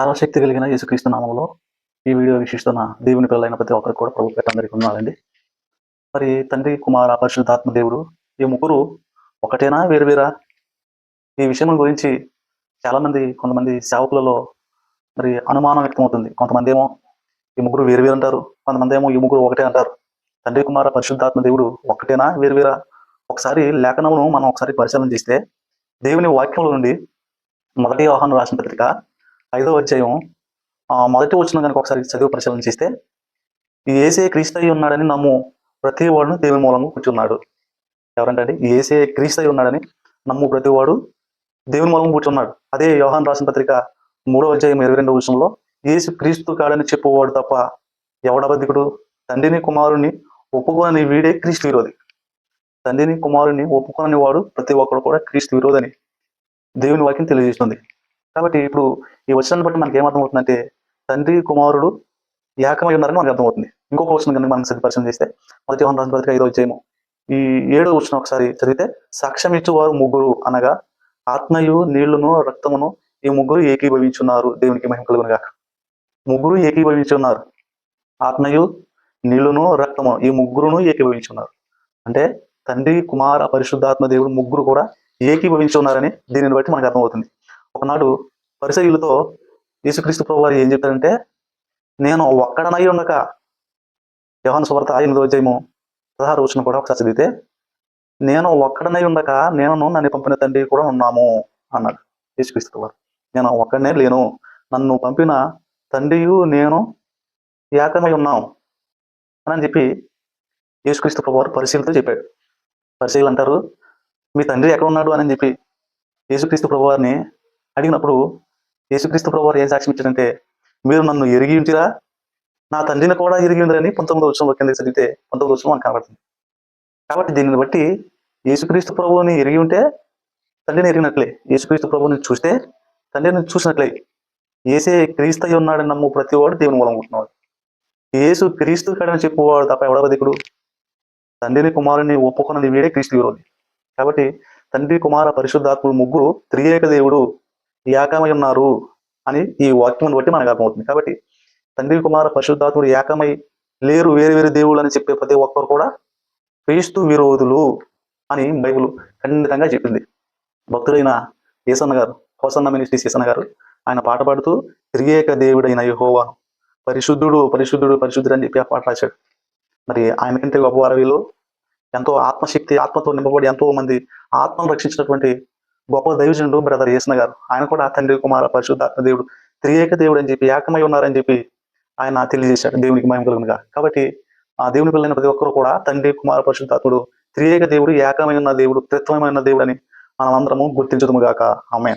సర్వశక్తి కలిగిన యేసుక్రీస్తు నామంలో ఈ వీడియో వీక్షిస్తున్న దేవుని పిల్లలైన ప్రతి ఒక్కరికి కూడా ప్రభు పెట్టందరికీ ఉన్నారండి మరి తండ్రి కుమార పరిశుద్ధాత్మ దేవుడు ఈ ముగ్గురు ఒకటేనా వేరువేరా? ఈ విషయం గురించి చాలామంది కొంతమంది సేవకులలో మరి అనుమానం వ్యక్తమవుతుంది. కొంతమంది ఏమో ఈ ముగ్గురు వేరు వేరు అంటారు. కొంతమంది ఏమో ఈ ముగ్గురు ఒకటే అంటారు. తండ్రి కుమార పరిశుద్ధాత్మ దేవుడు ఒకటేనా వేరువేరా? ఒకసారి లేఖనమును మనం ఒకసారి పరిశీలన చేస్తే దేవుని వాక్యముల నుండి మొదటి వ్యవహారం రాసిన పత్రిక ఐదో అధ్యాయం మొదటి వచ్చిన కనుక ఒకసారి చదివి పరిశీలన చేస్తే ఈ ఏసే క్రీస్తు ఉన్నాడని నమ్ము ప్రతి వాడును దేవుని మూలంగా కూర్చున్నాడు. ఎవరంటే అండి? ఏసే క్రీస్తయి ఉన్నాడని నమ్ము ప్రతివాడు దేవుని మూలంగా కూర్చున్నాడు. అదే వ్యవహాన్ రాసిన పత్రిక మూడో అధ్యాయం ఇరవై రెండవ విషయంలో ఏసు క్రీస్తు కాడని చెప్పువాడు తప్ప ఎవడబద్ధికుడు? తండ్రిని కుమారుని ఒప్పుకోని వీడే క్రీస్తు విరోధి. తండ్రిని కుమారుని ఒప్పుకోని వాడు ప్రతి ఒక్కడు కూడా క్రీస్తు విరోధని దేవుని వాక్యం తెలియజేస్తుంది. కాబట్టి ఇప్పుడు ఈ వచనాన్ని బట్టి మనకి ఏమర్థమవుతుందంటే తండ్రి కుమారుడు ఏకమై ఉన్నారని మనకు అర్థమవుతుంది. ఇంకొక వచనం కనుక మనం సిద్ధపరిచయం చేస్తే మొదటి వన్ పత్రిక ఐదో అధ్యాయము. ఈ ఏడో వచనం ఒకసారి చదివితే సాక్ష్యం ఇచ్చేవారు ముగ్గురు అనగా ఆత్మయు నీళ్ళును రక్తమును ఈ ముగ్గురు ఏకీభవించున్నారు. దేవునికి మహిమ కలుగునుగా ముగ్గురు ఏకీభవించున్నారు. ఆత్మయు నీళ్ళును రక్తము ఈ ముగ్గురును ఏకీభవించున్నారు. అంటే తండ్రి కుమార పరిశుద్ధాత్మ దేవుడు ముగ్గురు కూడా ఏకీభవించి ఉన్నారని దీనిని బట్టి మనకు అర్థమవుతుంది. ఒకనాడు పరిసయులతో యేసుక్రీస్తు ప్రభు వారు ఏం చెప్పారంటే నేను ఒక్కడనై ఉండక యోహాను సువార్త ఎనిమిదో అధ్యాయము పదహారు వచ్చిన కూడా ఒకసారి చదివితే నేను ఒక్కడనై ఉండక నేను నన్ను పంపిన తండ్రి కూడా ఉన్నాము అన్నాడు యేసుక్రీస్తు ప్రభు వారు. నేను ఒక్కడనే లేను నన్ను పంపిన తండ్రియు నేను ఏకమై ఉన్నాం అని చెప్పి యేసుక్రీస్తు ప్రభు వారు పరిశీలతో చెప్పాడు పరిశీలు అంటారు మీ తండ్రి ఎక్కడ ఉన్నాడు అని చెప్పి యేసుక్రీస్తు ప్రభు వారిని అడిగినప్పుడు యేసుక్రీస్తు ప్రభు వారు ఏం సాక్ష్యం ఇచ్చారంటే మీరు నన్ను ఎరిగి ఉంటిరా? నా తండ్రిని కూడా ఎరిగి ఉందిరని పంతొమ్మిది వచ్చంలో కింద చదివితే పంతొమ్మిది వచ్చిన మనకు కనబడుతుంది. కాబట్టి దీనిని బట్టి యేసుక్రీస్తు ప్రభువుని ఎరిగి ఉంటే తండ్రిని ఎరిగినట్లే. యేసుక్రీస్తు ప్రభువుని చూస్తే తండ్రిని చూసినట్లే. ఏసే క్రీస్తు ఉన్నాడని నమ్ము ప్రతి వాడు దేవుని మూలం ఉంటున్నాడు ఏసు క్రీస్తు కాడని చెప్పువాడు తప్ప ఎవడవదికుడు తండ్రిని కుమారుని ఒప్పుకున్నది వీడే క్రీస్తు విరోధి. కాబట్టి తండ్రి కుమార పరిశుద్ధాత్ముడు ముగ్గురు త్రియేక దేవుడు ఏకమై ఉన్నారు అని ఈ వాక్యం బట్టి మనకు అర్థమవుతుంది. కాబట్టి తండ్రి కుమార పరిశుద్ధాత్ముడు ఏకమై లేరు వేరు వేరు దేవుళ్ళు అని చెప్పే ప్రతి ఒక్కరు కూడా క్రీస్తు విరోధులు అని బైబిల్ ఖండితంగా చెప్పింది. భక్తుడైన ఏసన్న గారు హోసన్న మినిస్ట్రీస్ ఏసన్న గారు ఆయన పాట పాడుతూ త్రియేక దేవుడైన యహోవాను పరిశుద్ధుడు పరిశుద్ధుడు పరిశుద్ధుడు అని చెప్పి ఆ పాట రాశాడు. మరి ఆయన కంటే గొప్పవారు వీళ్ళు. ఎంతో ఆత్మశక్తి ఆత్మతో నింపబడి ఎంతో మంది ఆత్మను రక్షించినటువంటి గొప్ప దైవజనుడు బ్రదర్ యేసన గారు. ఆయన కూడా తండ్రి కుమార పరిశుద్ధాత్మ దేవుడు త్రియేక దేవుడు అని చెప్పి ఏకమై ఉన్నారని చెప్పి ఆయన తెలియజేశాడు దేవునికి మహిమ కలుగునుగా. కాబట్టి ఆ దేవుని పిల్లలైన ప్రతి ఒక్కరు కూడా తండ్రి కుమార పరిశుద్ధాత్ముడు త్రియేక దేవుడు ఏకమై ఉన్న దేవుడు త్రిత్వమైన దేవుడు అని మనం అందరము గుర్తించదుము గాక. ఆమె